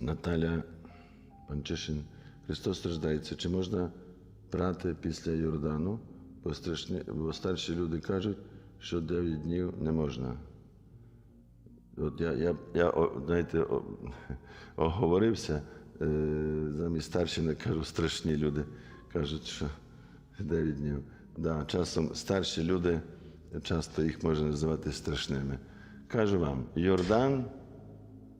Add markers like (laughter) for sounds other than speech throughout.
Наталя Панчишин. Христос страждається. Чи можна прати після Йордану? Бо, страшні, бо старші люди кажуть, що 9 днів не можна. От я, я, я знаєте, (laughs) оговорився, е, замість старші кажу, страшні люди кажуть, що 9 днів. Да, часом старші люди, часто їх можна називати страшними. Кажу вам, Йордан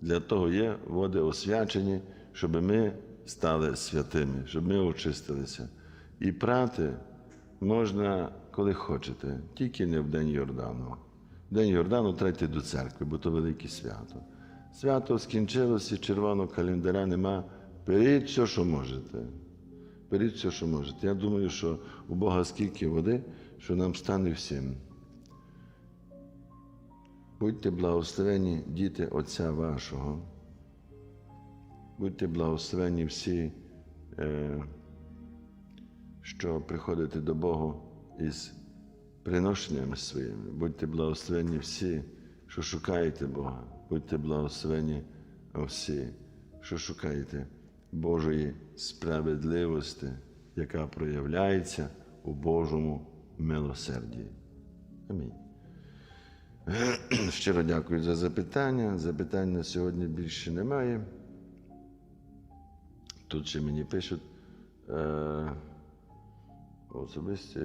для того є води освячені, щоб ми стали святими, щоб ми очистилися. І прати можна, коли хочете, тільки не в день Йордану. День Йордану трайте до церкви, бо то велике свято. Свято скінчилося, червоного календаря нема. Беріть все, що можете. Беріть все, що можете. Я думаю, що у Бога скільки води, що нам стане всім. Будьте благословені, діти Отця вашого. Будьте благословені всі, е, що приходите до Бога із приношеннями своїми. Будьте благословені всі, що шукаєте Бога. Будьте благословені всі, що шукаєте Божої справедливості, яка проявляється у Божому милосерді. Амінь. (clears throat) Щиро дякую за запитання. Запитань на сьогодні більше немає. Тут ще мені пишуть е, особисто.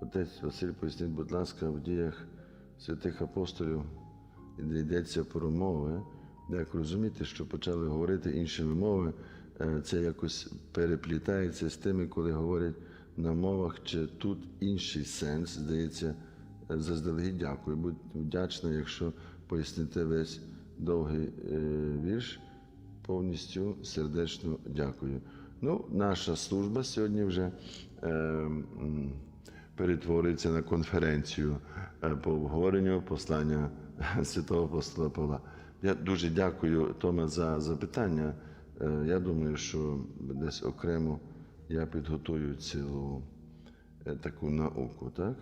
Отець Василь, поясніть, будь ласка, в діях святих апостолів, де йдеться про мови, як розуміти, що почали говорити іншими мовами, е, це якось переплітається з тими, коли говорять на мовах, чи тут інший сенс, здається, заздалегідь дякую. Будь вдячна, якщо поясните весь довгий е, вірш, повністю сердечно дякую. Ну, наша служба сьогодні вже. Е, перетворюється на конференцію е, по обговоренню послання (laughs) святого апостола Павла. Я дуже дякую Тома за запитання. Е, Я думаю, що десь окремо я підготую цілу таку науку, так?